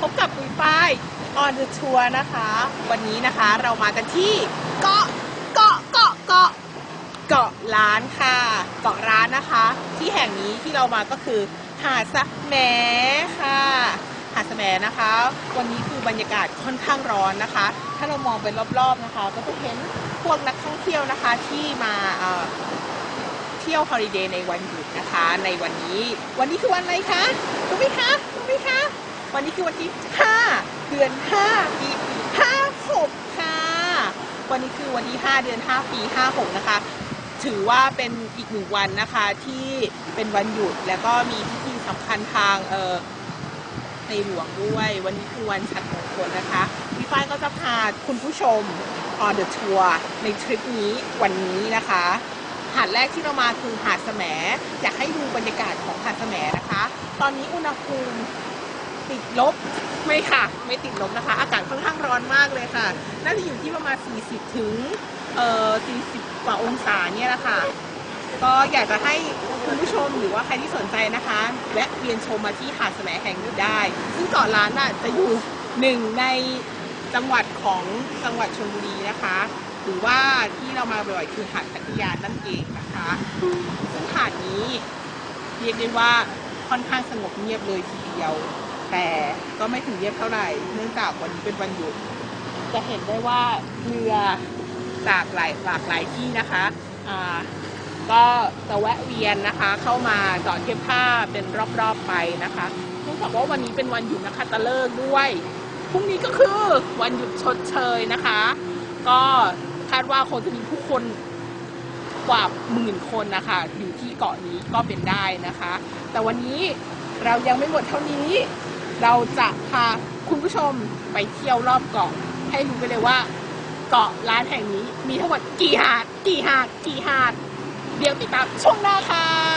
พบกับปุยฝ้าย on the tour นะคะ วันนี้นะคะเรามากันที่เกาะเกาะเกาะเกาะเกาะล้านค่ะเกาะร้านนะคะ ที่แห่งนี้ที่เรามาก็คือหาดสะแมค่ะหาดสะแหมนะคะ วันนี้คือบรรยากาศค่อนข้างร้อนนะคะ ถ้าเรามองไปรอบๆนะคะ ก็จะเห็นพวกนักท่องเที่ยวนะคะที่มา เที่ยวฮอลิเดย์ในวันหยุดนะคะ ในวันนี้ วันนี้คือวันอะไรคะรู้ไหมคะรู้ไหมคะวันนี้คือวันที่ 5 เดือน 5 ปี56 ค่ะ วันนี้คือวันที่ 5 เดือน 5 ปี 56 นะคะ ถือว่าเป็นอีกหนึ่งวันนะคะที่เป็นวันหยุดแล้วก็มีพิธีสำคัญทางเอ่อในหลวงด้วย วันนี้คือวันฉัตรมงคลนะคะพี่ฝ้ายก็จะพาคุณผู้ชม on the tour ในทริปนี้วันนี้นะคะ หาดแรกที่เรามาคือหาดแสมอยากให้ดูบรรยากาศของหาดแสมนะคะ ตอนนี้อุณหภูมิติดลบไม่ค่ะ ไม่ติดลบนะคะ อากาศค่อนข้างร้อนมากเลยค่ะ น่าจะอยู่ที่ประมาณ 40 ถึงเอ่อ40 กว่าองศาเนี่ยแหละค่ะ ก็อยากจะให้คุณผู้ชมหรือว่าใครที่สนใจนะคะแวะเวียนชมมาที่หาดแสมแห่งนี้ได้ ซึ่งเกาะล้านน่ะจะอยู่หนึ่งในจังหวัดของจังหวัดชลบุรีนะคะ หรือว่าที่เรามาบ่อยๆคือหาดพัทยานั่นเองนะคะ ซึ่งหาดนี้เรียกได้ว่าค่อนข้างสงบเงียบเลยทีเดียว แต่ก็ไม่ถึงเงียบเท่าไหร่ เนื่องจากวันนี้เป็นวันหยุด จะเห็นได้ว่าเรือจากหลายหลากหลายที่นะคะอ่าก็จะแวะเวียนนะคะ เข้ามาจอดเทียบท่าเป็นรอบๆไปนะคะเนื่องจากว่าวันนี้เป็นวันหยุดนะคะตะเลิกด้วยพรุ่งนี้ก็คือวันหยุดชดเชยนะคะ ก็ คาดว่าคงจะมีผู้คนกว่าหมื่นคนนะคะอยู่ที่เกาะนี้ก็เป็นได้นะคะ แต่วันนี้เรายังไม่หมดเท่านี้ เราจะพาคุณผู้ชมไปเที่ยวรอบเกาะให้รู้ไปเลยว่า เกาะร้านแห่งนี้มีทั้งหมดกี่หาดกี่หาดกี่หาด เดี๋ยวติดตามช่วงหน้าค่ะ